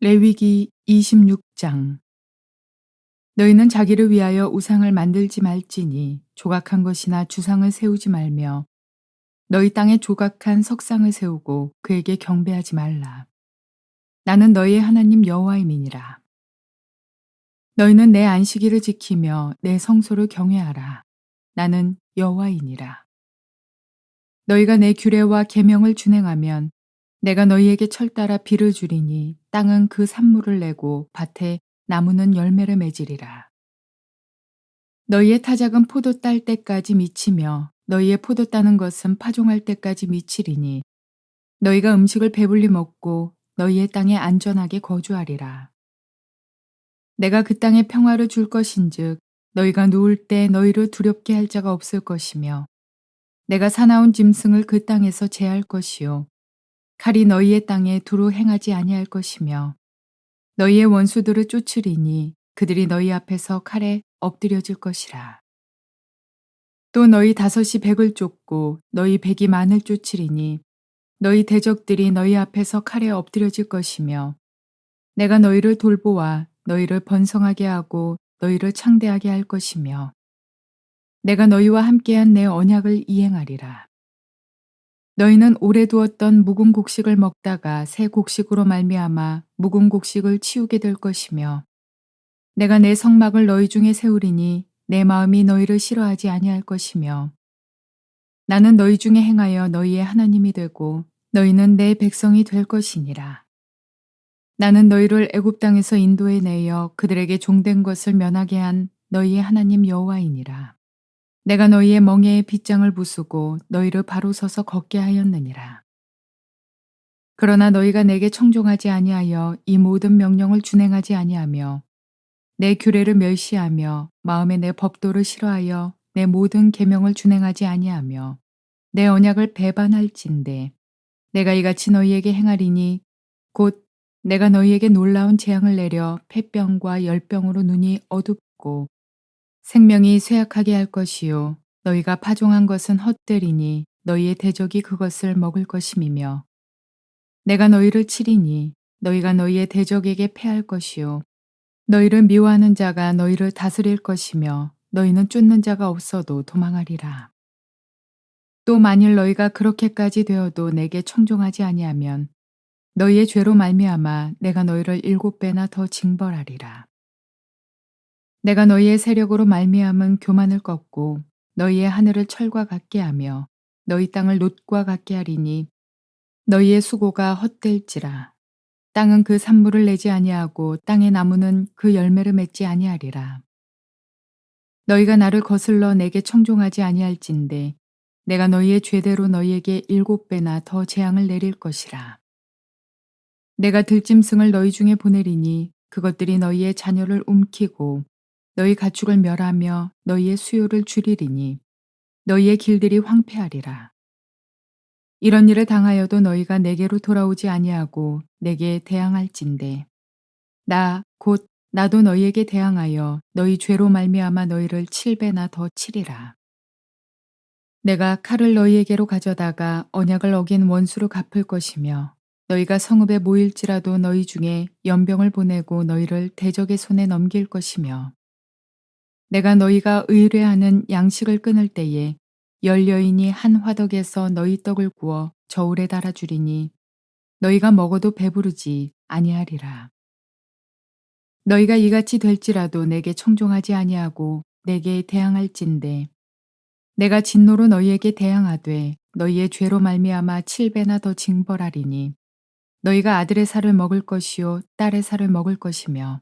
레위기 26장 너희는 자기를 위하여 우상을 만들지 말지니 조각한 것이나 주상을 세우지 말며 너희 땅에 조각한 석상을 세우고 그에게 경배하지 말라. 나는 너희의 하나님 여호와임이니라. 너희는 내 안식일을 지키며 내 성소를 경외하라. 나는 여호와이니라. 너희가 내 규례와 계명을 준행하면 내가 너희에게 철따라 비를 주리니 땅은 그 산물을 내고 밭에 나무는 열매를 맺으리라. 너희의 타작은 포도 딸 때까지 미치며 너희의 포도 따는 것은 파종할 때까지 미치리니 너희가 음식을 배불리 먹고 너희의 땅에 안전하게 거주하리라. 내가 그 땅에 평화를 줄 것인즉 너희가 누울 때 너희를 두렵게 할 자가 없을 것이며 내가 사나운 짐승을 그 땅에서 제할 것이요 칼이 너희의 땅에 두루 행하지 아니할 것이며 너희의 원수들을 쫓으리니 그들이 너희 앞에서 칼에 엎드려질 것이라. 또 너희 다섯이 백을 쫓고 너희 백이 만을 쫓으리니 너희 대적들이 너희 앞에서 칼에 엎드려질 것이며 내가 너희를 돌보아 너희를 번성하게 하고 너희를 창대하게 할 것이며 내가 너희와 함께한 내 언약을 이행하리라. 너희는 오래 두었던 묵은 곡식을 먹다가 새 곡식으로 말미암아 묵은 곡식을 치우게 될 것이며 내가 내 성막을 너희 중에 세우리니 내 마음이 너희를 싫어하지 아니할 것이며 나는 너희 중에 행하여 너희의 하나님이 되고 너희는 내 백성이 될 것이니라. 나는 너희를 애굽 땅에서 인도해 내어 그들에게 종된 것을 면하게 한 너희의 하나님 여호와이니라. 내가 너희의 멍에에 빗장을 부수고 너희를 바로 서서 걷게 하였느니라. 그러나 너희가 내게 청종하지 아니하여 이 모든 명령을 준행하지 아니하며 내 규례를 멸시하며 마음에 내 법도를 싫어하여 내 모든 계명을 준행하지 아니하며 내 언약을 배반할진대 내가 이같이 너희에게 행하리니 곧 내가 너희에게 놀라운 재앙을 내려 폐병과 열병으로 눈이 어둡고 생명이 쇠약하게 할 것이요 너희가 파종한 것은 헛되리니 너희의 대적이 그것을 먹을 것임이며 내가 너희를 치리니 너희가 너희의 대적에게 패할 것이요 너희를 미워하는 자가 너희를 다스릴 것이며 너희는 쫓는 자가 없어도 도망하리라. 또 만일 너희가 그렇게까지 되어도 내게 청종하지 아니하면 너희의 죄로 말미암아 내가 너희를 일곱 배나 더 징벌하리라. 내가 너희의 세력으로 말미암은 교만을 꺾고 너희의 하늘을 철과 같게 하며 너희 땅을 놋과 같게 하리니 너희의 수고가 헛될지라. 땅은 그 산물을 내지 아니하고 땅의 나무는 그 열매를 맺지 아니하리라. 너희가 나를 거슬러 내게 청종하지 아니할진대 내가 너희의 죄대로 너희에게 일곱 배나 더 재앙을 내릴 것이라. 내가 들짐승을 너희 중에 보내리니 그것들이 너희의 자녀를 움키고 너희 가축을 멸하며 너희의 수요를 줄이리니 너희의 길들이 황폐하리라. 이런 일을 당하여도 너희가 내게로 돌아오지 아니하고 내게 대항할진대 나 곧 나도 너희에게 대항하여 너희 죄로 말미암아 너희를 칠배나 더 치리라. 내가 칼을 너희에게로 가져다가 언약을 어긴 원수로 갚을 것이며 너희가 성읍에 모일지라도 너희 중에 연병을 보내고 너희를 대적의 손에 넘길 것이며 내가 너희가 의뢰하는 양식을 끊을 때에 열 여인이 한 화덕에서 너희 떡을 구워 저울에 달아주리니 너희가 먹어도 배부르지 아니하리라. 너희가 이같이 될지라도 내게 청종하지 아니하고 내게 대항할진대 내가 진노로 너희에게 대항하되 너희의 죄로 말미암아 칠배나 더 징벌하리니 너희가 아들의 살을 먹을 것이요 딸의 살을 먹을 것이며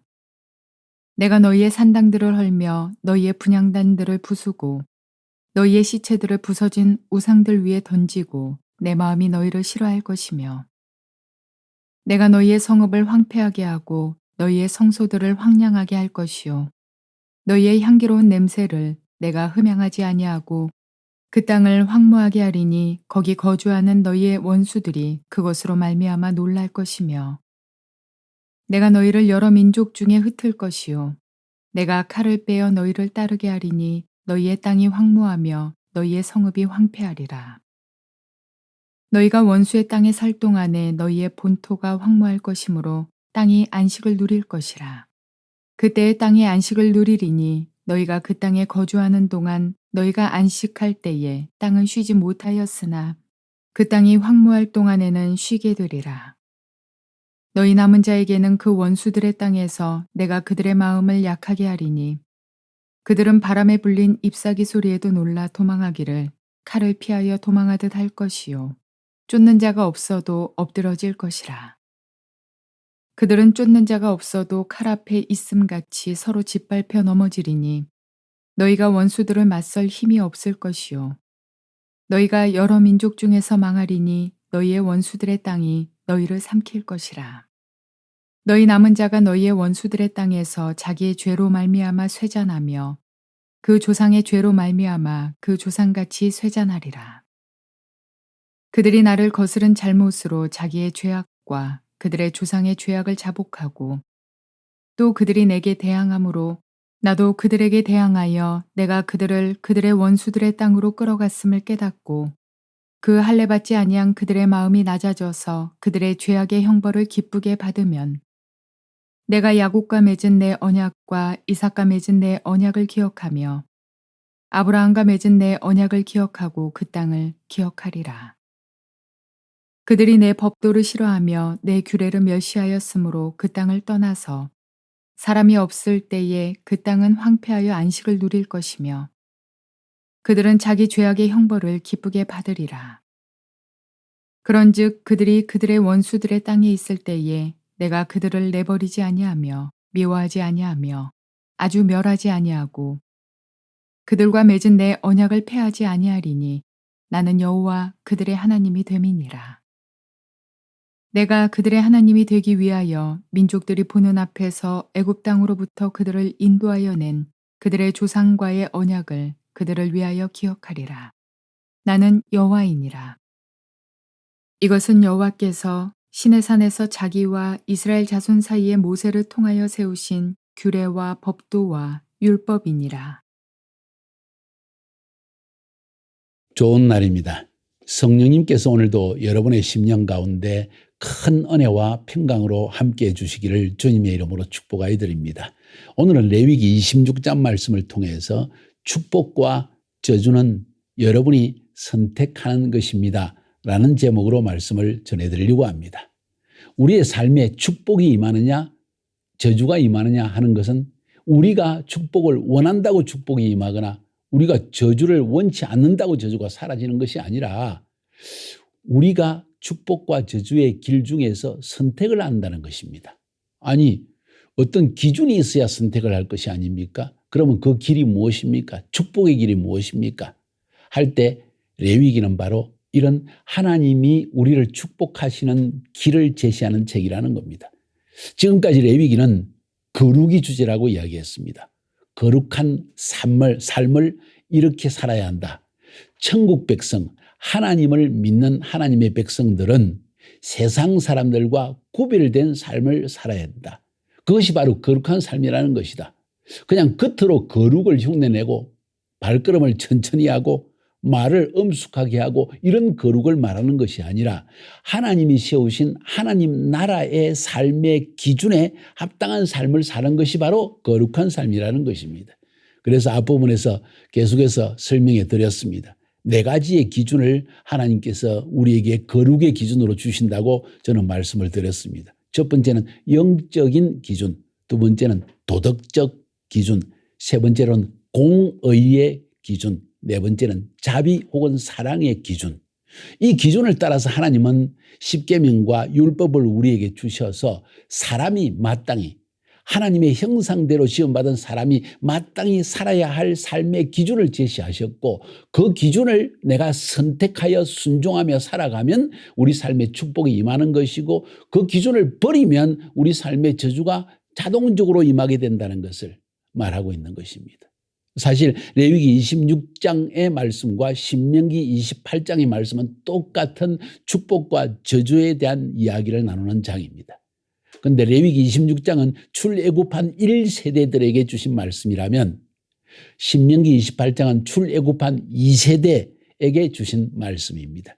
내가 너희의 산당들을 헐며 너희의 분양단들을 부수고 너희의 시체들을 부서진 우상들 위에 던지고 내 마음이 너희를 싫어할 것이며 내가 너희의 성읍을 황폐하게 하고 너희의 성소들을 황량하게 할 것이요. 너희의 향기로운 냄새를 내가 흠양하지 아니하고 그 땅을 황무하게 하리니 거기 거주하는 너희의 원수들이 그것으로 말미암아 놀랄 것이며 내가 너희를 여러 민족 중에 흩을 것이요. 내가 칼을 빼어 너희를 따르게 하리니 너희의 땅이 황무하며 너희의 성읍이 황폐하리라. 너희가 원수의 땅에 살 동안에 너희의 본토가 황무할 것이므로 땅이 안식을 누릴 것이라. 그때의 땅이 안식을 누리리니 너희가 그 땅에 거주하는 동안 너희가 안식할 때에 땅은 쉬지 못하였으나 그 땅이 황무할 동안에는 쉬게 되리라. 너희 남은 자에게는 그 원수들의 땅에서 내가 그들의 마음을 약하게 하리니 그들은 바람에 불린 잎사귀 소리에도 놀라 도망하기를 칼을 피하여 도망하듯 할 것이요. 쫓는 자가 없어도 엎드러질 것이라. 그들은 쫓는 자가 없어도 칼 앞에 있음같이 서로 짓밟혀 넘어지리니 너희가 원수들을 맞설 힘이 없을 것이요. 너희가 여러 민족 중에서 망하리니 너희의 원수들의 땅이 너희를 삼킬 것이라. 너희 남은 자가 너희의 원수들의 땅에서 자기의 죄로 말미암아 쇠잔하며 그 조상의 죄로 말미암아 그 조상같이 쇠잔하리라. 그들이 나를 거스른 잘못으로 자기의 죄악과 그들의 조상의 죄악을 자복하고 또 그들이 내게 대항함으로 나도 그들에게 대항하여 내가 그들을 그들의 원수들의 땅으로 끌어갔음을 깨닫고 그 할례 받지 아니한 그들의 마음이 낮아져서 그들의 죄악의 형벌을 기쁘게 받으면 내가 야곱과 맺은 내 언약과 이삭과 맺은 내 언약을 기억하며 아브라함과 맺은 내 언약을 기억하고 그 땅을 기억하리라. 그들이 내 법도를 싫어하며 내 규례를 멸시하였으므로 그 땅을 떠나서 사람이 없을 때에 그 땅은 황폐하여 안식을 누릴 것이며 그들은 자기 죄악의 형벌을 기쁘게 받으리라. 그런즉 그들이 그들의 원수들의 땅에 있을 때에 내가 그들을 내버리지 아니하며 미워하지 아니하며 아주 멸하지 아니하고 그들과 맺은 내 언약을 패하지 아니하리니 나는 여호와 그들의 하나님이 됨이니라. 내가 그들의 하나님이 되기 위하여 민족들이 보는 앞에서 애굽 땅으로부터 그들을 인도하여 낸 그들의 조상과의 언약을 그들을 위하여 기억하리라. 나는 여호와이니라. 이것은 여호와께서 신의 산에서 자기와 이스라엘 자손 사이에 모세를 통하여 세우신 규례와 법도와 율법이니라. 좋은 날입니다. 성령님께서 오늘도 여러분의 심령 가운데 큰 은혜와 평강으로 함께 해 주시기를 주님의 이름으로 축복하여 드립니다. 오늘은 레위기 26장 말씀을 통해서 축복과 저주는 여러분이 선택하는 것입니다. 라는 제목으로 말씀을 전해드리려고 합니다. 우리의 삶에 축복이 임하느냐, 저주가 임하느냐 하는 것은 우리가 축복을 원한다고 축복이 임하거나 우리가 저주를 원치 않는다고 저주가 사라지는 것이 아니라 우리가 축복과 저주의 길 중에서 선택을 한다는 것입니다. 아니, 어떤 기준이 있어야 선택을 할 것이 아닙니까? 그러면 그 길이 무엇입니까? 축복의 길이 무엇입니까? 할 때 레위기는 바로 이런 하나님이 우리를 축복하시는 길을 제시하는 책이라는 겁니다. 지금까지 레위기는 거룩이 주제라고 이야기했습니다. 거룩한 삶을, 삶을 이렇게 살아야 한다. 천국 백성, 하나님을 믿는 하나님의 백성들은 세상 사람들과 구별된 삶을 살아야 한다. 그것이 바로 거룩한 삶이라는 것이다. 그냥 겉으로 거룩을 흉내내고 발걸음을 천천히 하고 말을 엄숙하게 하고 이런 거룩을 말하는 것이 아니라 하나님이 세우신 하나님 나라의 삶의 기준에 합당한 삶을 사는 것이 바로 거룩한 삶이라는 것입니다. 그래서 앞부분에서 계속해서 설명해 드렸습니다. 네 가지의 기준을 하나님께서 우리에게 거룩의 기준으로 주신다고 저는 말씀을 드렸습니다. 첫 번째는 영적인 기준, 두 번째는 도덕적 기준, 세 번째로는 공의의 기준, 네 번째는 자비 혹은 사랑의 기준. 이 기준을 따라서 하나님은 십계명과 율법을 우리에게 주셔서 사람이 마땅히 하나님의 형상대로 지원받은 사람이 마땅히 살아야 할 삶의 기준을 제시하셨고 그 기준을 내가 선택하여 순종하며 살아가면 우리 삶의 축복이 임하는 것이고 그 기준을 버리면 우리 삶의 저주가 자동적으로 임하게 된다는 것을 말하고 있는 것입니다. 사실 레위기 26장의 말씀과 신명기 28장의 말씀은 똑같은 축복과 저주에 대한 이야기를 나누는 장입니다. 그런데 레위기 26장은 출애굽한 1세대들에게 주신 말씀이라면 신명기 28장은 출애굽한 2세대에게 주신 말씀입니다.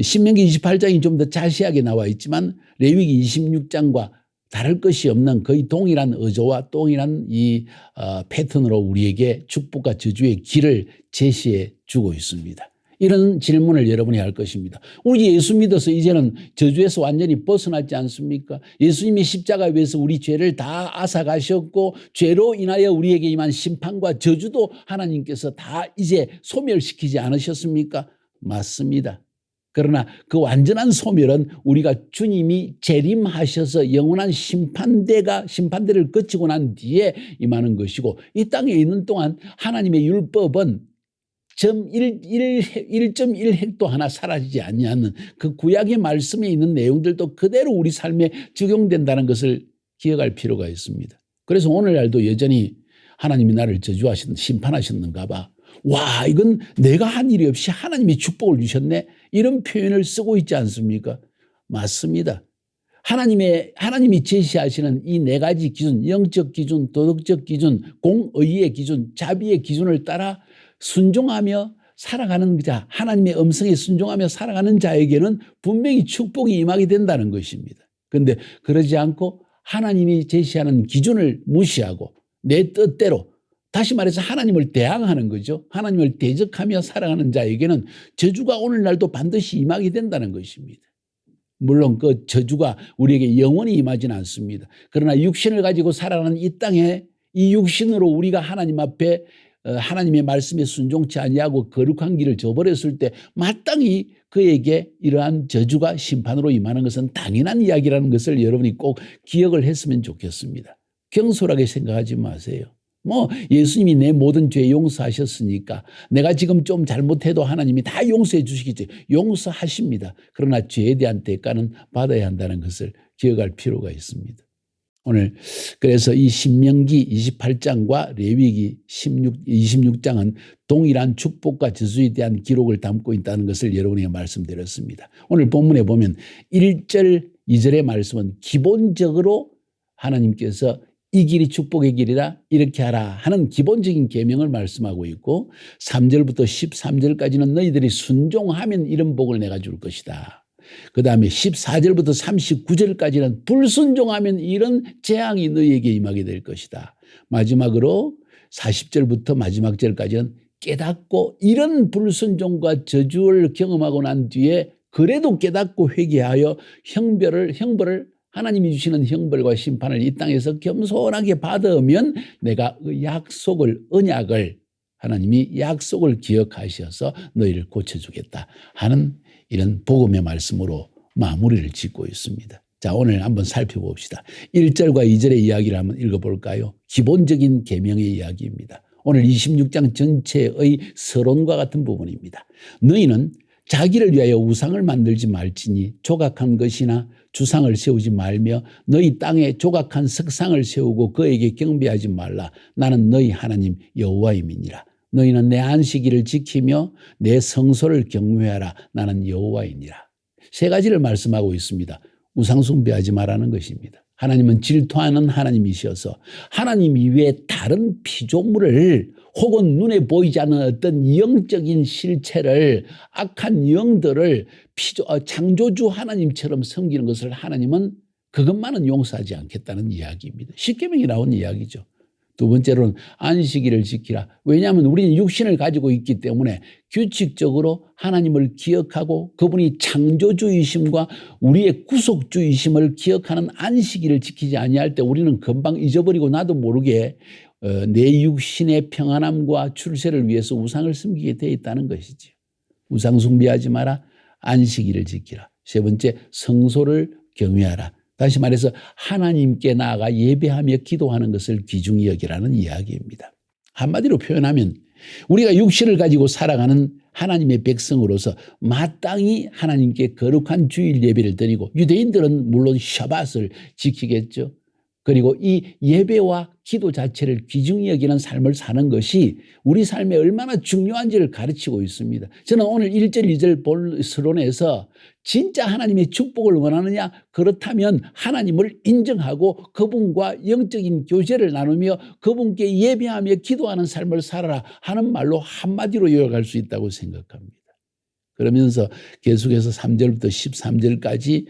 신명기 28장이 좀 더 자세하게 나와 있지만 레위기 26장과 다를 것이 없는 거의 동일한 어조와 동일한 이 어, 패턴으로 우리에게 축복과 저주의 길을 제시해 주고 있습니다. 이런 질문을 여러분이 할 것입니다. 우리 예수 믿어서 이제는 저주에서 완전히 벗어났지 않습니까? 예수님이 십자가 위에서 우리 죄를 다 앗아가셨고 죄로 인하여 우리에게 임한 심판과 저주도 하나님께서 다 이제 소멸시키지 않으셨습니까? 맞습니다. 그러나 그 완전한 소멸은 우리가 주님이 재림하셔서 영원한 심판대가 심판대를 거치고 난 뒤에 임하는 것이고 이 땅에 있는 동안 하나님의 율법은 점 1, 1, 1.1 핵도 하나 사라지지 아니하는 그 구약의 말씀에 있는 내용들도 그대로 우리 삶에 적용된다는 것을 기억할 필요가 있습니다. 그래서 오늘날도 여전히 하나님이 나를 저주하시는 심판하셨는가 봐. 와, 이건 내가 한 일이 없이 하나님이 축복을 주셨네. 이런 표현을 쓰고 있지 않습니까? 맞습니다. 하나님의 하나님이 제시하시는 이 네 가지 기준, 영적 기준, 도덕적 기준, 공의의 기준, 자비의 기준을 따라 순종하며 살아가는 자, 하나님의 음성에 순종하며 살아가는 자에게는 분명히 축복이 임하게 된다는 것입니다. 그런데 그러지 않고 하나님이 제시하는 기준을 무시하고 내 뜻대로 다시 말해서 하나님을 대항하는 거죠. 하나님을 대적하며 살아가는 자에게는 저주가 오늘날도 반드시 임하게 된다는 것입니다. 물론 그 저주가 우리에게 영원히 임하지는 않습니다. 그러나 육신을 가지고 살아가는 이 땅에 이 육신으로 우리가 하나님 앞에 어, 하나님의 말씀에 순종치 아니하고 거룩한 길을 저버렸을 때 마땅히 그에게 이러한 저주가 심판으로 임하는 것은 당연한 이야기라는 것을 여러분이 꼭 기억을 했으면 좋겠습니다. 경솔하게 생각하지 마세요. 뭐 예수님이 내 모든 죄 용서하셨으니까 내가 지금 좀 잘못해도 하나님이 다 용서해 주시겠지. 용서하십니다. 그러나 죄에 대한 대가는 받아야 한다는 것을 기억할 필요가 있습니다. 오늘 그래서 이 신명기 28장과 레위기 16, 26장은 동일한 축복과 저주에 대한 기록을 담고 있다는 것을 여러분에게 말씀드렸습니다. 오늘 본문에 보면 1절, 2절의 말씀은 기본적으로 하나님께서 이 길이 축복의 길이라 이렇게 하라 하는 기본적인 계명을 말씀하고 있고 3절부터 13절까지는 너희들이 순종하면 이런 복을 내가 줄 것이다. 그 다음에 14절부터 39절까지는 불순종하면 이런 재앙이 너희에게 임하게 될 것이다. 마지막으로 40절부터 마지막 절까지는 깨닫고 이런 불순종과 저주를 경험하고 난 뒤에 그래도 깨닫고 회개하여 형벌을 형벌을 하나님이 주시는 형벌과 심판을 이 땅에서 겸손하게 받으면 내가 그 약속을 언약을 하나님이 약속을 기억하셔서 너희를 고쳐주겠다 하는 이런 복음의 말씀으로 마무리를 짓고 있습니다. 자, 오늘 한번 살펴봅시다. 1절과 2절의 이야기를 한번 읽어볼까요? 기본적인 계명의 이야기입니다. 오늘 26장 전체의 서론과 같은 부분입니다. 너희는 자기를 위하여 우상을 만들지 말지니 조각한 것이나 주상을 세우지 말며 너희 땅에 조각한 석상을 세우고 그에게 경배하지 말라. 나는 너희 하나님 여호와임이니라. 너희는 내 안식일을 지키며 내 성소를 경외하라. 나는 여호와이니라. 세 가지를 말씀하고 있습니다. 우상 숭배하지 말라는 것입니다. 하나님은 질투하는 하나님이셔서 하나님 이외에 다른 피조물을 혹은 눈에 보이지 않는 어떤 영적인 실체를 악한 영들을 피조, 어, 창조주 하나님처럼 섬기는 것을 하나님은 그것만은 용서하지 않겠다는 이야기입니다. 십계명이 나온 이야기죠. 두 번째로는 안식일을 지키라. 왜냐하면 우리는 육신을 가지고 있기 때문에 규칙적으로 하나님을 기억하고 그분이 창조주이심과 우리의 구속주이심을 기억하는 안식일을 지키지 아니할 때 우리는 금방 잊어버리고 나도 모르게 어, 내 육신의 평안함과 출세를 위해서 우상을 숨기게 되어 있다는 것이지. 우상 숭배하지 마라. 안식일을 지키라. 세 번째 성소를 경외하라. 다시 말해서 하나님께 나아가 예배하며 기도하는 것을 귀중히 여기라는 이야기입니다. 한마디로 표현하면 우리가 육신을 가지고 살아가는 하나님의 백성으로서 마땅히 하나님께 거룩한 주일 예배를 드리고 유대인들은 물론 샤밧을 지키겠죠. 그리고 이 예배와 기도 자체를 귀중히 여기는 삶을 사는 것이 우리 삶에 얼마나 중요한지를 가르치고 있습니다. 저는 오늘 1절, 2절 본 서론에서 진짜 하나님의 축복을 원하느냐? 그렇다면 하나님을 인정하고 그분과 영적인 교제를 나누며 그분께 예배하며 기도하는 삶을 살아라 하는 말로 한마디로 요약할 수 있다고 생각합니다. 그러면서 계속해서 3절부터 13절까지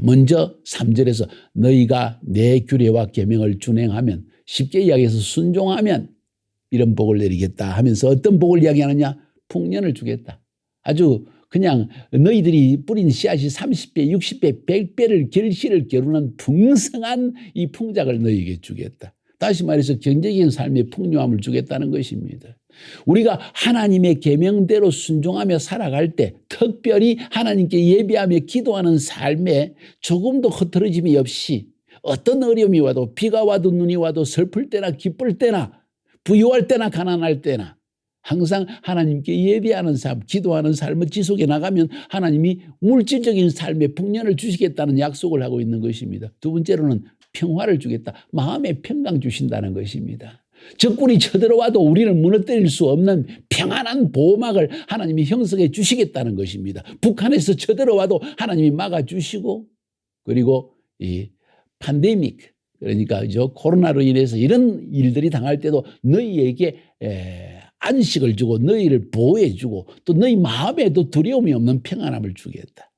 먼저 3절에서 너희가 내 규례와 계명을 준행하면 쉽게 이야기해서 순종하면 이런 복을 내리겠다 하면서 어떤 복을 이야기하느냐 풍년을 주겠다. 아주 그냥 너희들이 뿌린 씨앗이 30배, 60배, 100배를 결실을 겨루는 풍성한 이 풍작을 너희에게 주겠다. 다시 말해서 경제적인 삶의 풍요함을 주겠다는 것입니다. 우리가 하나님의 계명대로 순종하며 살아갈 때 특별히 하나님께 예배하며 기도하는 삶에 조금도 흐트러짐이 없이 어떤 어려움이 와도 비가 와도 눈이 와도 슬플 때나 기쁠 때나 부유할 때나 가난할 때나 항상 하나님께 예배하는 삶, 기도하는 삶을 지속해 나가면 하나님이 물질적인 삶에 풍년을 주시겠다는 약속을 하고 있는 것입니다. 두 번째로는 평화를 주겠다. 마음의 평강 주신다는 것입니다. 적군이 쳐들어와도 우리를 무너뜨릴 수 없는 평안한 보호막을 하나님이 형성해 주시겠다는 것입니다. 북한에서 쳐들어와도 하나님이 막아주시고 그리고 이 팬데믹 그러니까 저 코로나로 인해서 이런 일들이 당할 때도 너희에게 에, 안식을 주고 너희를 보호해 주고 또 너희 마음에도 두려움이 없는 평안함을 주겠다.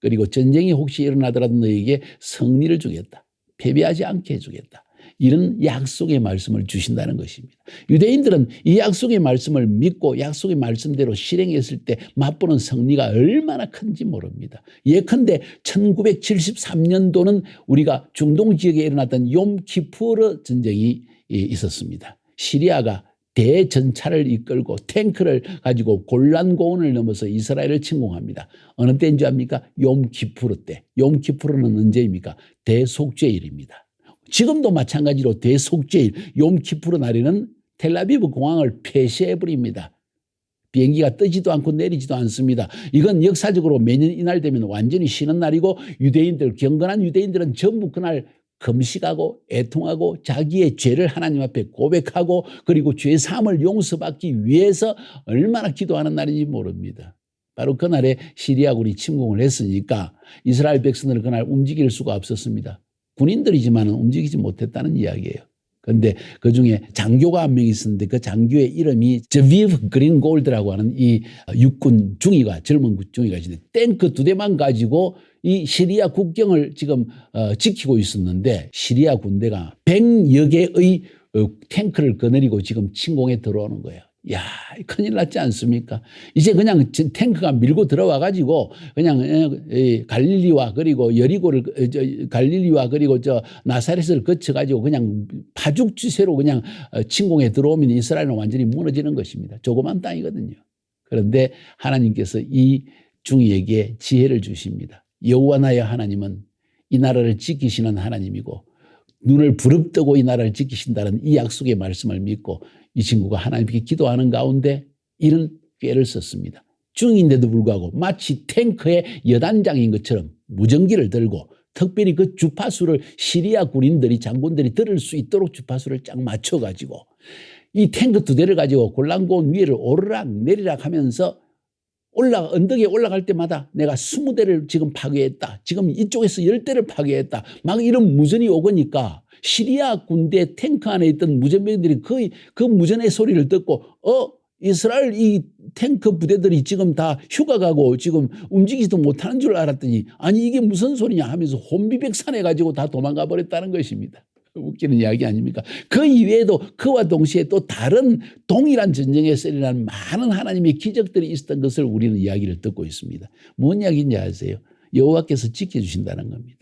그리고 전쟁이 혹시 일어나더라도 너희에게 승리를 주겠다. 패배하지 않게 해주겠다. 이런 약속의 말씀을 주신다는 것입니다. 유대인들은 이 약속의 말씀을 믿고 약속의 말씀대로 실행했을 때 맛보는 승리가 얼마나 큰지 모릅니다. 예컨대 1973년도는 우리가 중동 지역에 일어났던 욤키푸르 전쟁이 있었습니다. 시리아가 대전차를 이끌고 탱크를 가지고 골란고원을 넘어서 이스라엘을 침공합니다. 어느 때인 줄 압니까? 욤키푸르 때. 욤키푸르는 언제입니까? 대속죄일입니다. 지금도 마찬가지로 대속죄일 욤키푸르 날에는 텔라비브 공항을 폐쇄해 버립니다. 비행기가 뜨지도 않고 내리지도 않습니다. 이건 역사적으로 매년 이날 되면 완전히 쉬는 날이고 유대인들 경건한 유대인들은 전부 그날 금식하고 애통하고 자기의 죄를 하나님 앞에 고백하고 그리고 죄 사함을 용서받기 위해서 얼마나 기도하는 날인지 모릅니다. 바로 그날에 시리아군이 침공을 했으니까 이스라엘 백성들은 그날 움직일 수가 없었습니다. 군인들이지만 움직이지 못했다는 이야기예요. 그런데 그 중에 장교가 한 명 있었는데 그 장교의 이름이 저비브 그린 골드라고 하는 이 육군 중위가 젊은 중위가 있는데 탱크 두 대만 가지고 이 시리아 국경을 지금 어, 지키고 있었는데 시리아 군대가 100여 개의 어, 탱크를 거느리고 지금 침공에 들어오는 거예요. 야, 큰일 났지 않습니까? 이제 그냥 탱크가 밀고 들어와 가지고 그냥 갈릴리와 그리고 여리고를 갈릴리와 그리고 저 나사렛을 거쳐 가지고 그냥 파죽지세로 그냥 어, 침공에 들어오면 이스라엘은 완전히 무너지는 것입니다. 조그만 땅이거든요. 그런데 하나님께서 이 중이에게 지혜를 주십니다. 여호와 나의 하나님은 이 나라를 지키시는 하나님이고 눈을 부릅뜨고 이 나라를 지키신다는 이 약속의 말씀을 믿고 이 친구가 하나님께 기도하는 가운데 이런 꾀를 썼습니다. 중인데도 불구하고 마치 탱크의 여단장인 것처럼 무전기를 들고 특별히 그 주파수를 시리아 군인들이 장군들이 들을 수 있도록 주파수를 쫙 맞춰가지고 이 탱크 두 대를 가지고 골란고원 위를 오르락 내리락 하면서 올라 언덕에 올라갈 때마다 내가 스무 대를 지금 파괴했다. 지금 이쪽에서 열 대를 파괴했다. 막 이런 무전이 오거니까 시리아 군대 탱크 안에 있던 무전병들이 거의 그 무전의 소리를 듣고 어 이스라엘 이 탱크 부대들이 지금 다 휴가 가고 지금 움직이지도 못하는 줄 알았더니 아니 이게 무슨 소리냐 하면서 혼비백산해 가지고 다 도망가 버렸다는 것입니다. 웃기는 이야기 아닙니까? 그 이외에도 그와 동시에 또 다른 동일한 전쟁에서 일어난 많은 하나님의 기적들이 있었던 것을 우리는 이야기를 듣고 있습니다. 뭔 이야기인지 아세요? 여호와께서 지켜주신다는 겁니다.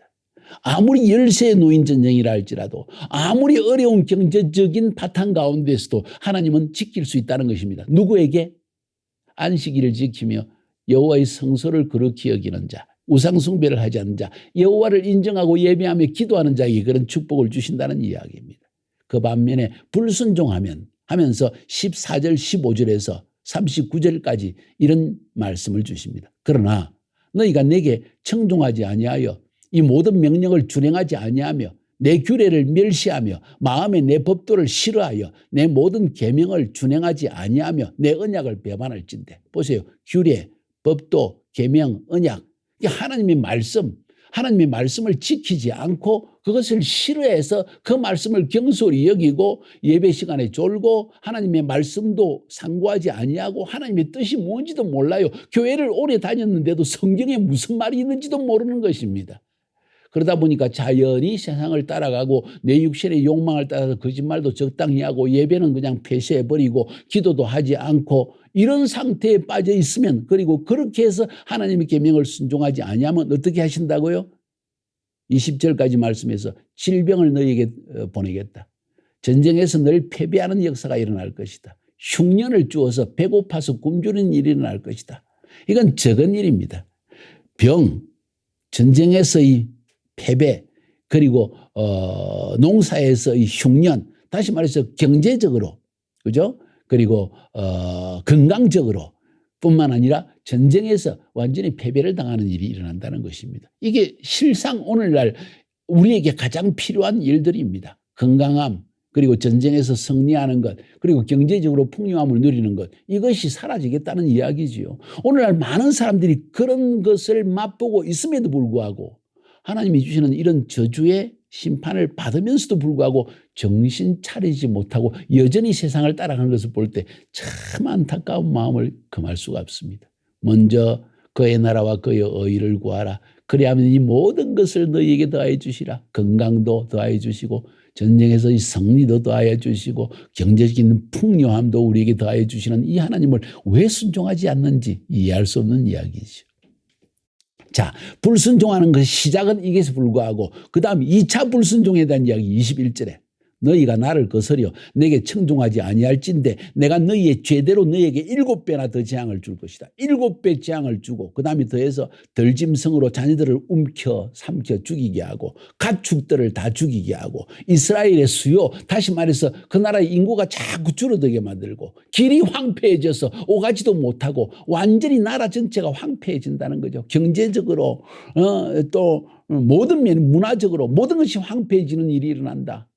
아무리 열세 노인 전쟁이라 할지라도 아무리 어려운 경제적인 바탕 가운데서도 하나님은 지킬 수 있다는 것입니다. 누구에게? 안식일을 지키며 여호와의 성소를 그렇게 여기는 자, 우상 숭배를 하지 않는 자, 여호와를 인정하고 예배하며 기도하는 자에게 그런 축복을 주신다는 이야기입니다. 그 반면에 불순종하면 하면서 14절 15절에서 39절까지 이런 말씀을 주십니다. 그러나 너희가 내게 청종하지 아니하여 이 모든 명령을 준행하지 아니하며 내 규례를 멸시하며 마음에 내 법도를 싫어하여 내 모든 계명을 준행하지 아니하며 내 언약을 배반할진대. 보세요. 규례, 법도, 계명, 언약. 하나님의 말씀, 하나님의 말씀을 지키지 않고 그 그것을 싫어해서 그 말씀을 경솔히 여기고 예배 시간에 졸고 하나님의 말씀도 상고하지 아니하고 하나님의 뜻이 뭔지도 몰라요. 교회를 오래 다녔는데도 성경에 무슨 말이 있는지도 모르는 것입니다. 그러다 보니까 자연히 세상을 따라가고 내 육신의 욕망을 따라서 거짓말도 적당히 하고 예배는 그냥 폐쇄해버리고 기도도 하지 않고 이런 상태에 빠져 있으면 그리고 그렇게 해서 하나님의 계명을 순종하지 아니하면 어떻게 하신다고요? 20절까지 말씀해서 질병을 너에게 어, 보내겠다. 전쟁에서 늘 패배하는 역사가 일어날 것이다. 흉년을 주어서 배고파서 굶주리는 일이 일어날 것이다. 이건 적은 일입니다. 병, 전쟁에서의 패배, 그리고 어, 농사에서의 흉년, 다시 말해서 경제적으로, 그죠? 그리고 어, 건강적으로 뿐만 아니라 전쟁에서 완전히 패배를 당하는 일이 일어난다는 것입니다. 이게 실상 오늘날 우리에게 가장 필요한 일들입니다. 건강함, 그리고 전쟁에서 승리하는 것, 그리고 경제적으로 풍요함을 누리는 것, 이것이 사라지겠다는 이야기지요. 오늘날 많은 사람들이 그런 것을 맛보고 있음에도 불구하고 하나님이 주시는 이런 저주의 심판을 받으면서도 불구하고 정신 차리지 못하고 여전히 세상을 따라가는 것을 볼 때 참 안타까운 마음을 금할 수가 없습니다. 먼저 그의 나라와 그의 의를 구하라. 그리하면 이 모든 것을 너희에게 더하여 주시라. 건강도 더하여 주시고 전쟁에서 이 승리도 더하여 주시고 경제적인 풍요함도 우리에게 더하여 주시는 이 하나님을 왜 순종하지 않는지 이해할 수 없는 이야기죠. 자, 불순종하는 것 시작은 이게서 불구하고 그 다음 2차 불순종에 대한 이야기 21절에 너희가 나를 거스려 내게 청종하지 아니할진대 내가 너희의 죄대로 너희에게 일곱 배나 더 재앙을 줄 것이다. 일곱 배 재앙을 주고 그 다음에 더해서 덜짐승으로 자녀들을 움켜 삼켜 죽이게 하고 가축들을 다 죽이게 하고 이스라엘의 수요 다시 말해서 그 나라의 인구가 자꾸 줄어들게 만들고 길이 황폐해져서 오가지도 못하고 완전히 나라 전체가 황폐해진다는 거죠. 경제적으로 어, 또 모든 면 문화적으로 모든 것이 황폐해지는 일이 일어난다.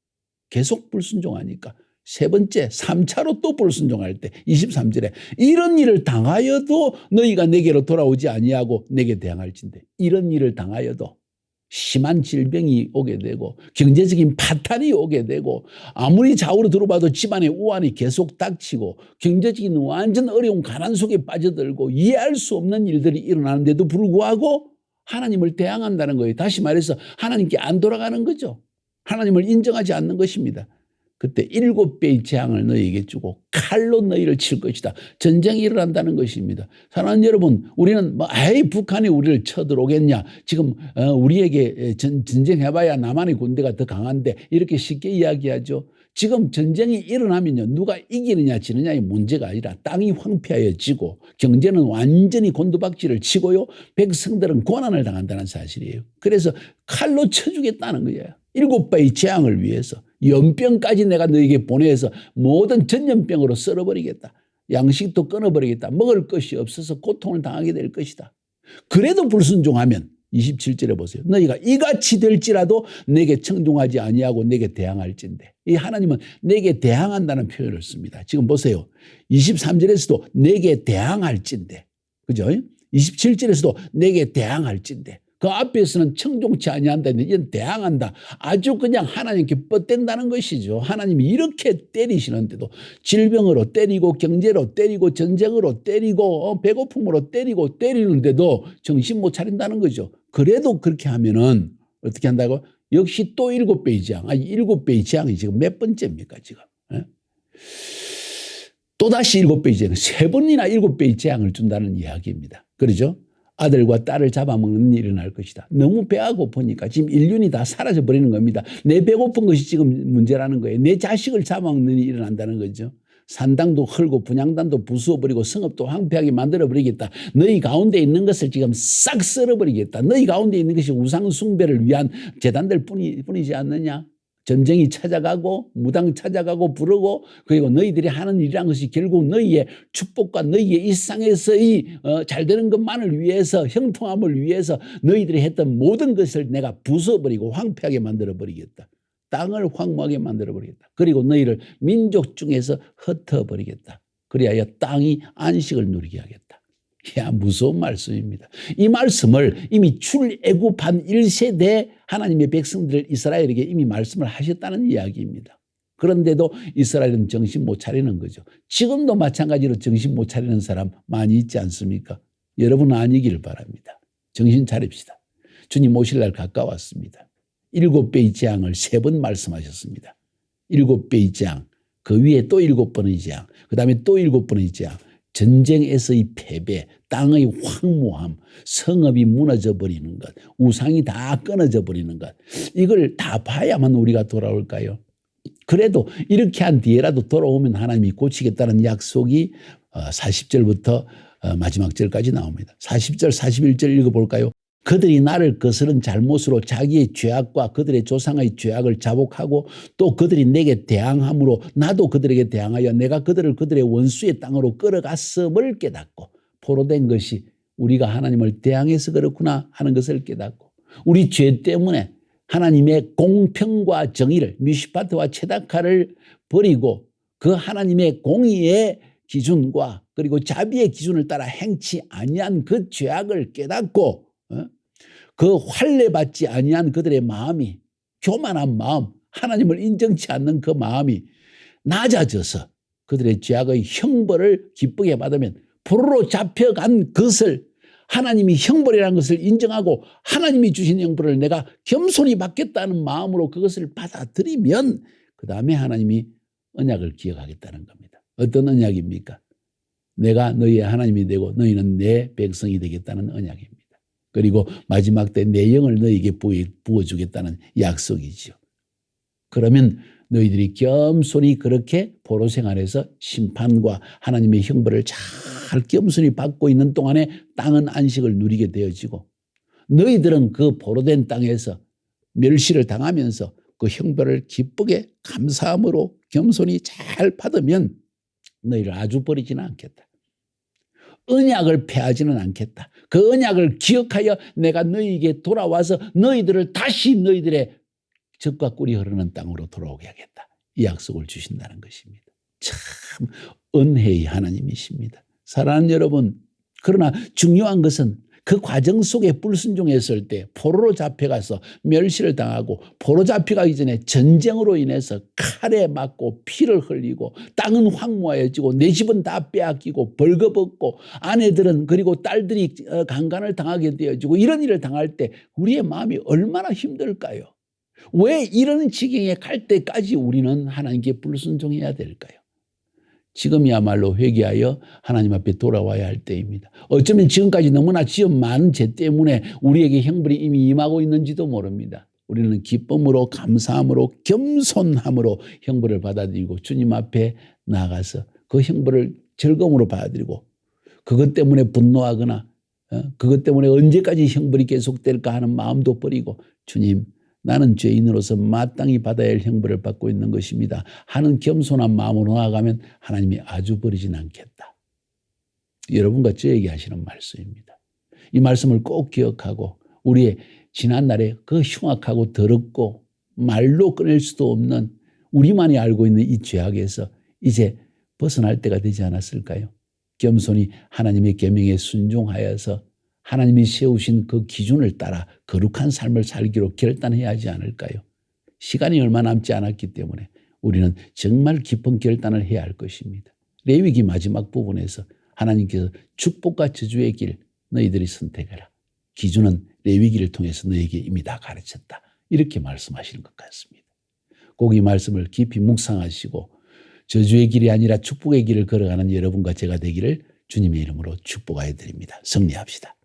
계속 불순종하니까 세 번째 3차로 또 불순종할 때 23절에 이런 일을 당하여도 너희가 내게로 돌아오지 아니하고 내게 대항할진대 이런 일을 당하여도 심한 질병이 오게 되고 경제적인 파탄이 오게 되고 아무리 좌우로 들어봐도 집안의 우환이 계속 닥치고 경제적인 완전 어려운 가난 속에 빠져들고 이해할 수 없는 일들이 일어나는데도 불구하고 하나님을 대항한다는 거예요. 다시 말해서 하나님께 안 돌아가는 거죠. 하나님을 인정하지 않는 것입니다. 그때 일곱 배의 재앙을 너희에게 주고 칼로 너희를 칠 것이다. 전쟁이 일어난다는 것입니다. 사랑하는 여러분, 우리는 뭐 아예 북한이 우리를 쳐들어오겠냐? 지금 어, 우리에게 전, 전쟁해봐야 남한의 군대가 더 강한데 이렇게 쉽게 이야기하죠. 지금 전쟁이 일어나면요 누가 이기느냐 지느냐의 문제가 아니라 땅이 황폐하여지고 경제는 완전히 곤두박질을 치고요 백성들은 고난을 당한다는 사실이에요. 그래서 칼로 쳐주겠다는 거예요. 일곱 배의 재앙을 위해서 연병까지 내가 너에게 보내서 모든 전염병으로 썰어버리겠다. 양식도 끊어버리겠다. 먹을 것이 없어서 고통을 당하게 될 것이다. 그래도 불순종하면 27절에 보세요. 너희가 이같이 될지라도 내게 청종하지 아니하고 내게 대항할진대. 이 하나님은 내게 대항한다는 표현을 씁니다. 지금 보세요. 23절에서도 내게 대항할진대. 그죠? 27절에서도 내게 대항할진대. 그 앞에서는 청종치 아니한다. 이건 대항한다. 아주 그냥 하나님께 뻗댄다는 것이죠. 하나님이 이렇게 때리시는데도 질병으로 때리고 경제로 때리고 전쟁으로 때리고 어, 배고픔으로 때리고 때리는데도 정신 못 차린다는 거죠. 그래도 그렇게 하면은 어떻게 한다고? 역시 또 일곱 배의 재앙. 아니 일곱 배의 재앙이 지금 몇 번째입니까 지금? 예? 또다시 일곱 배의 재앙. 세 번이나 일곱 배의 재앙을 준다는 이야기입니다. 그러죠? 아들과 딸을 잡아먹는 일이 일어날 것이다. 너무 배가 고프니까 지금 인륜이 다 사라져 버리는 겁니다. 내 배고픈 것이 지금 문제라는 거예요. 내 자식을 잡아먹는 일이 일어난다는 거죠. 산당도 헐고 분양단도 부수어버리고 성읍도 황폐하게 만들어버리겠다. 너희 가운데 있는 것을 지금 싹 썰어버리겠다. 너희 가운데 있는 것이 우상 숭배를 위한 재단들 뿐이, 뿐이지 않느냐. 전쟁이 찾아가고 무당 찾아가고 부르고 그리고 너희들이 하는 일이란 것이 결국 너희의 축복과 너희의 일상에서의 어, 잘 되는 것만을 위해서 형통함을 위해서 너희들이 했던 모든 것을 내가 부숴버리고 황폐하게 만들어버리겠다. 땅을 황무하게 만들어버리겠다. 그리고 너희를 민족 중에서 흩어버리겠다. 그리하여 땅이 안식을 누리게 하겠다. 야, 무서운 말씀입니다. 이 말씀을 이미 출애굽한 1세대 하나님의 백성들 이스라엘에게 이미 말씀을 하셨다는 이야기입니다. 그런데도 이스라엘은 정신 못 차리는 거죠. 지금도 마찬가지로 정신 못 차리는 사람 많이 있지 않습니까? 여러분 아니길 바랍니다. 정신 차립시다. 주님 오실 날 가까웠습니다. 일곱 배의 재앙을 세 번 말씀하셨습니다. 일곱 배의 재앙, 그 위에 또 일곱 번의 재앙, 그 다음에 또 일곱 번의 재앙, 전쟁에서의 패배, 땅의 황무함, 성읍이 무너져 버리는 것, 우상이 다 끊어져 버리는 것, 이걸 다 봐야만 우리가 돌아올까요? 그래도 이렇게 한 뒤에라도 돌아오면 하나님이 고치겠다는 약속이 40절부터 마지막 절까지 나옵니다. 40절, 41절 읽어볼까요? 그들이 나를 거스른 잘못으로 자기의 죄악과 그들의 조상의 죄악을 자복하고 또 그들이 내게 대항함으로 나도 그들에게 대항하여 내가 그들을 그들의 원수의 땅으로 끌어갔음을 깨닫고 포로된 것이 우리가 하나님을 대항해서 그렇구나 하는 것을 깨닫고 우리 죄 때문에 하나님의 공평과 정의를 미시파트와 체다카를 버리고 그 하나님의 공의의 기준과 그리고 자비의 기준을 따라 행치 아니한 그 죄악을 깨닫고 어? 그 환례 받지 아니한 그들의 마음이 교만한 마음 하나님을 인정치 않는 그 마음이 낮아져서 그들의 죄악의 형벌을 기쁘게 받으면 포로로 잡혀간 것을 하나님이 형벌이라는 것을 인정하고 하나님이 주신 형벌을 내가 겸손히 받겠다는 마음으로 그것을 받아들이면 그 다음에 하나님이 언약을 기억하겠다는 겁니다. 어떤 언약입니까? 내가 너희의 하나님이 되고 너희는 내 백성이 되겠다는 언약입니다. 그리고 마지막 때 내 영을 너희에게 부어주겠다는 약속이지요. 그러면 너희들이 겸손히 그렇게 포로 생활에서 심판과 하나님의 형벌을 잘 겸손히 받고 있는 동안에 땅은 안식을 누리게 되어지고 너희들은 그 포로된 땅에서 멸시를 당하면서 그 형벌을 기쁘게 감사함으로 겸손히 잘 받으면 너희를 아주 버리지는 않겠다. 언약을 패하지는 않겠다. 그 언약을 기억하여 내가 너희에게 돌아와서 너희들을 다시 너희들의 적과 꿀이 흐르는 땅으로 돌아오게 하겠다. 이 약속을 주신다는 것입니다. 참 은혜의 하나님이십니다. 사랑하는 여러분, 그러나 중요한 것은 그 과정 속에 불순종했을 때 포로로 잡혀가서 멸시를 당하고 포로 잡혀가기 전에 전쟁으로 인해서 칼에 맞고 피를 흘리고 땅은 황무하여지고 내 집은 다 빼앗기고 벌거벗고 아내들은 그리고 딸들이 어, 강간을 당하게 되어지고 이런 일을 당할 때 우리의 마음이 얼마나 힘들까요? 왜 이런 지경에 갈 때까지 우리는 하나님께 불순종해야 될까요? 지금이야말로 회개하여 하나님 앞에 돌아와야 할 때입니다. 어쩌면 지금까지 너무나 지은 많은 죄 때문에 우리에게 형벌이 이미 임하고 있는지도 모릅니다. 우리는 기쁨으로 감사함으로 겸손함으로 형벌을 받아들이고 주님 앞에 나가서 그 형벌을 즐거움으로 받아들이고 그것 때문에 분노하거나 어, 그것 때문에 언제까지 형벌이 계속될까 하는 마음도 버리고 주님 나는 죄인으로서 마땅히 받아야 할 형벌을 받고 있는 것입니다. 하는 겸손한 마음으로 나아가면 하나님이 아주 버리진 않겠다. 여러분과 저에게 하시는 말씀입니다. 이 말씀을 꼭 기억하고 우리의 지난날에 그 흉악하고 더럽고 말로 끊을 수도 없는 우리만이 알고 있는 이 죄악에서 이제 벗어날 때가 되지 않았을까요? 겸손히 하나님의 계명에 순종하여서 하나님이 세우신 그 기준을 따라 거룩한 삶을 살기로 결단해야 하지 않을까요? 시간이 얼마 남지 않았기 때문에 우리는 정말 깊은 결단을 해야 할 것입니다. 레위기 마지막 부분에서 하나님께서 축복과 저주의 길 너희들이 선택해라. 기준은 레위기를 통해서 너에게 이미 다 가르쳤다. 이렇게 말씀하시는 것 같습니다. 꼭 이 말씀을 깊이 묵상하시고 저주의 길이 아니라 축복의 길을 걸어가는 여러분과 제가 되기를 주님의 이름으로 축복하여 드립니다. 승리합시다.